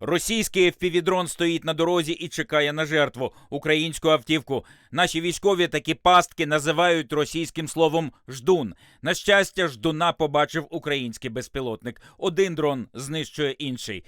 Російський FPV-дрон стоїть на дорозі і чекає на жертву українську автівку. Наші військові такі пастки називають російським словом ждун. На щастя, ждуна побачив український безпілотник. Один дрон знищує інший.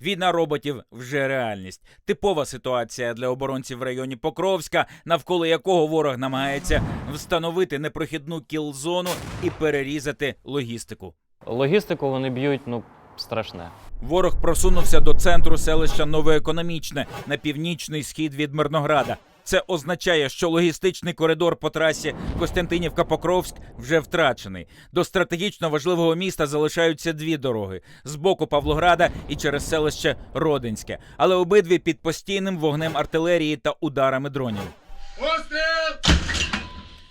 Війна роботів вже реальність. Типова ситуація для оборонців в районі Покровська, навколо якого ворог намагається встановити непрохідну кіл-зону і перерізати логістику. Логістику вони б'ють, ну, страшне. Ворог просунувся до центру селища Новоекономічне на північний схід від Мирнограда. Це означає, що логістичний коридор по трасі Костянтинівка-Покровськ вже втрачений. До стратегічно важливого міста залишаються дві дороги з боку Павлограда і через селище Родинське, але обидві під постійним вогнем артилерії та ударами дронів.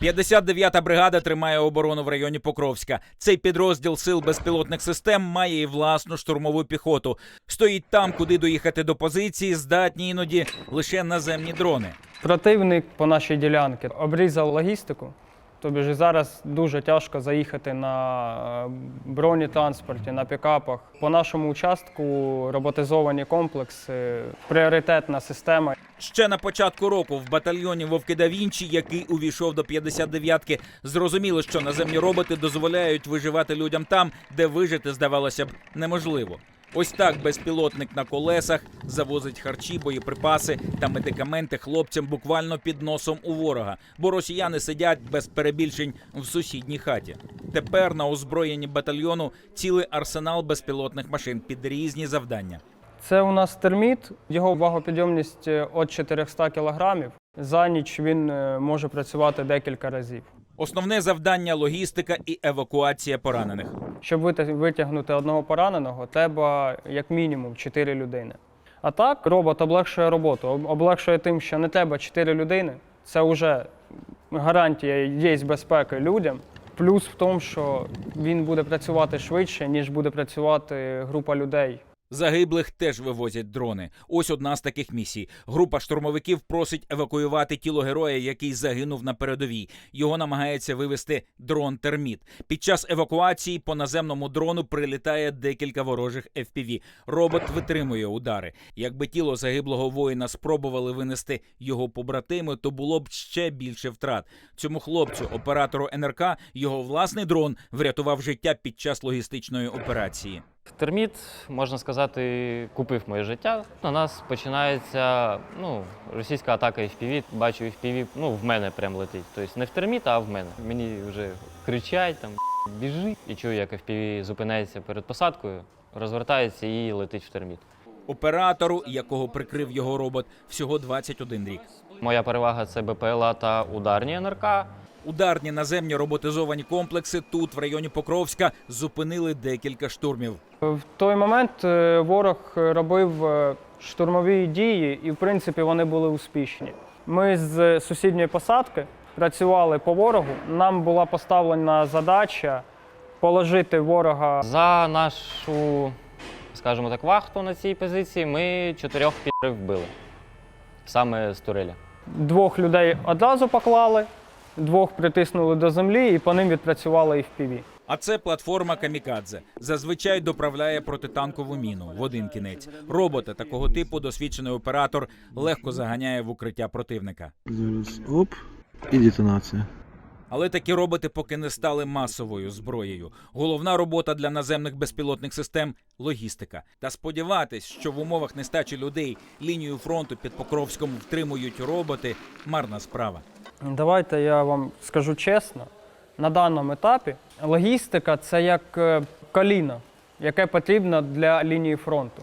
59-та бригада тримає оборону в районі Покровська. Цей підрозділ сил безпілотних систем має і власну штурмову піхоту. Стоїть там, куди доїхати до позиції, здатні іноді лише наземні дрони. Противник по нашій ділянці обрізав логістику. Тобі ж зараз дуже тяжко заїхати на е, бронетранспорті, на пікапах. По нашому участку роботизовані комплекси, пріоритетна система. Ще на початку року в батальйоні Вовки да Вінчі, який увійшов до 59-ки, зрозуміло, що наземні роботи дозволяють виживати людям там, де вижити здавалося б неможливо. Ось так безпілотник на колесах завозить харчі, боєприпаси та медикаменти хлопцям буквально під носом у ворога, бо росіяни сидять без перебільшень в сусідній хаті. Тепер на озброєнні батальйону цілий арсенал безпілотних машин під різні завдання. Це у нас терміт, його вагопідйомність е, від 400 кілограмів. За ніч він е, може працювати декілька разів. Основне завдання логістика і евакуація поранених. Щоб витягнути одного пораненого, треба як мінімум 4 людини. А так, робот облегшує роботу. Облегшує тим, що не треба 4 людини. Це вже гарантія є безпеки людям. Плюс в тому, що він буде працювати швидше, ніж буде працювати група людей. Загиблих теж вивозять дрони. Ось одна з таких місій. Група штурмовиків просить евакуювати тіло героя, який загинув на передовій. Його намагається вивести дрон терміт. Під час евакуації по наземному дрону прилітає декілька ворожих FPV. Робот витримує удари. Якби тіло загиблого воїна спробували винести його побратими, то було б ще більше втрат. Цьому хлопцю, оператору НРК, його власний дрон врятував життя під час логістичної операції. Терміт, можна сказати, купив моє життя. На нас починається ну, російська атака FPV. Бачу FPV, ну, в мене прям летить. Тобто не в терміт, а в мене. Мені вже кричать, там, біжи. І чую, як FPV зупиняється перед посадкою, розвертається і летить в терміт. Оператору, якого прикрив його робот, всього 21 рік. Моя перевага це БПЛА та ударні НРК. Ударні наземні роботизовані комплекси тут, в районі Покровська, зупинили декілька штурмів. В той момент е, ворог робив е, штурмові дії, і в принципі вони були успішні. Ми з сусідньої посадки працювали по ворогу. Нам була поставлена задача положити ворога. За нашу, скажімо так, вахту на цій позиції ми чотирьох підрив вбили. Саме з турелі. Двох людей одразу поклали, двох притиснули до землі і по ним відпрацювали FPV. А це платформа Камікадзе. Зазвичай доправляє протитанкову міну в один кінець. Робота такого типу досвідчений оператор легко заганяє в укриття противника. Зараз оп, і детонація. Але такі роботи поки не стали масовою зброєю. Головна робота для наземних безпілотних систем логістика. Та сподіватись, що в умовах нестачі людей лінію фронту під Покровськом втримують роботи марна справа. Давайте я вам скажу чесно, на даному етапі логістика це як е, коліно, яке потрібно для лінії фронту.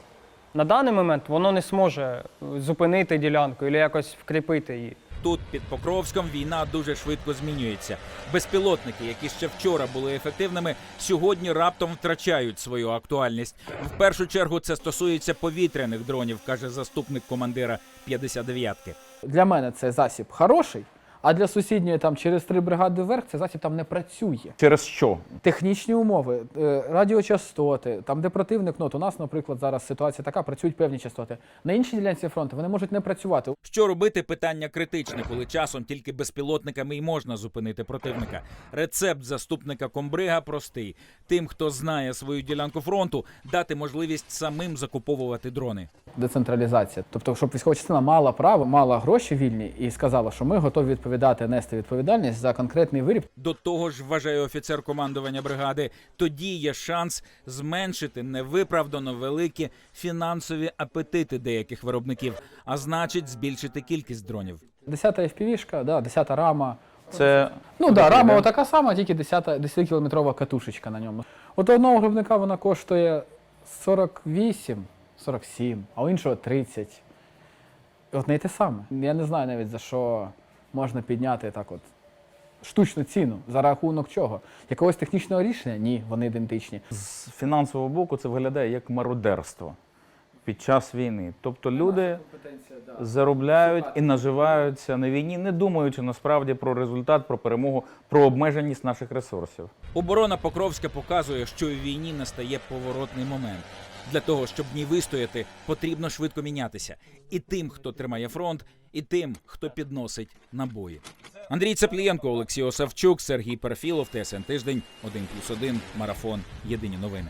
На даний момент воно не зможе е, зупинити ділянку або якось вкріпити її. Тут під Покровськом війна дуже швидко змінюється. Безпілотники, які ще вчора були ефективними, сьогодні раптом втрачають свою актуальність. В першу чергу це стосується повітряних дронів, каже заступник командира 59-ки. Для мене це засіб хороший, А для сусідньої там через три бригади вверх цей засіб там не працює. Через що? Технічні умови, е, радіочастоти, там де противник, ну, от у нас, наприклад, зараз ситуація така, працюють певні частоти. На іншій ділянці фронту вони можуть не працювати. Що робити? Питання критичне, коли часом тільки безпілотниками й можна зупинити противника. Рецепт заступника комбрига простий: тим, хто знає свою ділянку фронту, дати можливість самим закуповувати дрони. Децентралізація. Тобто, щоб військова частина мала право, мала гроші вільні і сказала, що ми готові відповідати, нести відповідальність за конкретний виріб. До того ж, вважає офіцер командування бригади, тоді є шанс зменшити невиправдано великі фінансові апетити деяких виробників, а значить, збільшити кількість дронів. Десята FPV-шка, да, десята рама. Це Ну да, рама така сама, тільки 10 10-кілометрова катушечка на ньому. От у одного виробника вона коштує 48, 47, а у іншого 30. От не те саме. Я не знаю навіть за що можна підняти так от штучну ціну. За рахунок чого? Якогось технічного рішення? Ні, вони ідентичні. з фінансового боку це виглядає як мародерство під час війни. Тобто люди заробляють і наживаються на війні, не думаючи насправді про результат, про перемогу, про обмеженість наших ресурсів. Оборона Покровська показує, що у війні настає поворотний момент. Для того, щоб в ній вистояти, потрібно швидко мінятися. І тим, хто тримає фронт, і тим, хто підносить набої. Андрій Цеплієнко, Олексій Осавчук, Сергій Перфілов, ТСН Тиждень, 1+,1, Марафон. Єдині новини.